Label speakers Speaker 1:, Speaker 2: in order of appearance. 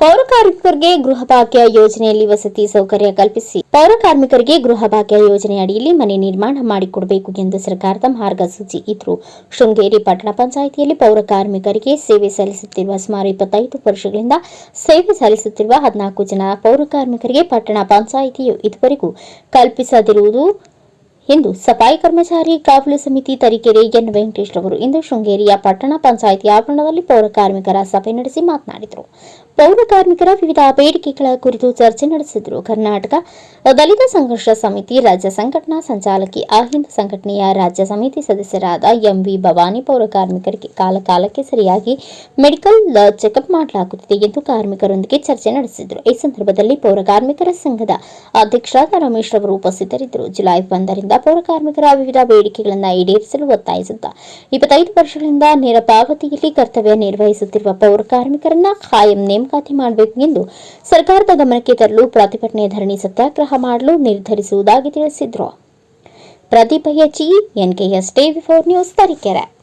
Speaker 1: ಪೌರ ಕಾರ್ಮಿಕರಿಗೆ ಗೃಹ ಭಾಗ್ಯ ಯೋಜನೆಯಲ್ಲಿ ವಸತಿ ಸೌಕರ್ಯ ಕಲ್ಪಿಸಿ. ಪೌರ ಕಾರ್ಮಿಕರಿಗೆ ಗೃಹ ಭಾಗ್ಯ ಯೋಜನೆ ಅಡಿಯಲ್ಲಿ ಮನೆ ನಿರ್ಮಾಣ ಮಾಡಿಕೊಡಬೇಕು ಎಂದು ಸರ್ಕಾರದ ಮಾರ್ಗಸೂಚಿ ಇದ್ರು ಶೃಂಗೇರಿ ಪಟ್ಟಣ ಪಂಚಾಯಿತಿಯಲ್ಲಿ ಪೌರ ಕಾರ್ಮಿಕರಿಗೆ ಸೇವೆ ಸಲ್ಲಿಸುತ್ತಿರುವ ಸುಮಾರು ಇಪ್ಪತ್ತೈದು ವರ್ಷಗಳಿಂದ ಸೇವೆ ಸಲ್ಲಿಸುತ್ತಿರುವ ಹದಿನಾಲ್ಕು ಜನ ಪೌರ ಕಾರ್ಮಿಕರಿಗೆ ಪಟ್ಟಣ ಪಂಚಾಯಿತಿಯು ಇದುವರೆಗೂ ಕಲ್ಪಿಸದಿರುವುದು ಎಂದು ಸಫಾಯಿ ಕರ್ಮಚಾರಿ ಕಾವಲು ಸಮಿತಿ ತರೀಕೆರೆ ಎನ್ ವೆಂಕಟೇಶ್ ಅವರು ಇಂದು ಶೃಂಗೇರಿಯ ಪಟ್ಟಣ ಪಂಚಾಯಿತಿ ಆವರಣದಲ್ಲಿ ಪೌರ ಕಾರ್ಮಿಕರ ಸಭೆ ನಡೆಸಿ ಮಾತನಾಡಿದರು. ಪೌರ ಕಾರ್ಮಿಕರ ವಿವಿಧ ಬೇಡಿಕೆಗಳ ಕುರಿತು ಚರ್ಚೆ ನಡೆಸಿದರು. ಕರ್ನಾಟಕ ದಲಿತ ಸಂಘರ್ಷ ಸಮಿತಿ, ರಾಜ್ಯ ಸಂಘಟನಾ ಸಂಚಾಲಕಿ, ಅಹಿಂದ ಸಂಘಟನೆಯ ರಾಜ್ಯ ಸಮಿತಿ ಸದಸ್ಯರಾದ ಎಂವಿ ಭವಾನಿ ಪೌರ ಕಾರ್ಮಿಕರಿಗೆ ಕಾಲಕಾಲಕ್ಕೆ ಸರಿಯಾಗಿ ಮೆಡಿಕಲ್ ಚೆಕಪ್ ಮಾಡಲಾಗುತ್ತಿದೆ ಎಂದು ಕಾರ್ಮಿಕರೊಂದಿಗೆ ಚರ್ಚೆ ನಡೆಸಿದರು. ಈ ಸಂದರ್ಭದಲ್ಲಿ ಪೌರ ಕಾರ್ಮಿಕರ ಸಂಘದ ಅಧ್ಯಕ್ಷರಾದ ರಮೇಶ್ ರವರು ಉಪಸ್ಥಿತರಿದ್ದರು. ಜುಲೈ ಒಂದರಿಂದ ಪೌರ ಕಾರ್ಮಿಕರ ವಿವಿಧ ಬೇಡಿಕೆಗಳನ್ನು ಈಡೇರಿಸಲು ಒತ್ತಾಯಿಸುತ್ತಾ. ಇಪ್ಪತ್ತೈದು ವರ್ಷಗಳಿಂದ ನೇರ ಪಾವತಿಯಲ್ಲಿ ಕರ್ತವ್ಯ ನಿರ್ವಹಿಸುತ್ತಿರುವ ಪೌರ ಕಾರ್ಮಿಕರನ್ನ ಖಾಯಂ ನೇಮಕಾತಿ ಮಾಡಬೇಕು ಎಂದು ಸರ್ಕಾರದ ಗಮನಕ್ಕೆ ತರಲು ಪ್ರತಿಭಟನೆ ಧರಣಿ ಸತ್ಯಾಗ್ರಹ ಮಾಡಲು ನಿರ್ಧರಿಸುವುದಾಗಿ ತಿಳಿಸಿದರು. Pradeep H NKS TV four news Tarikere.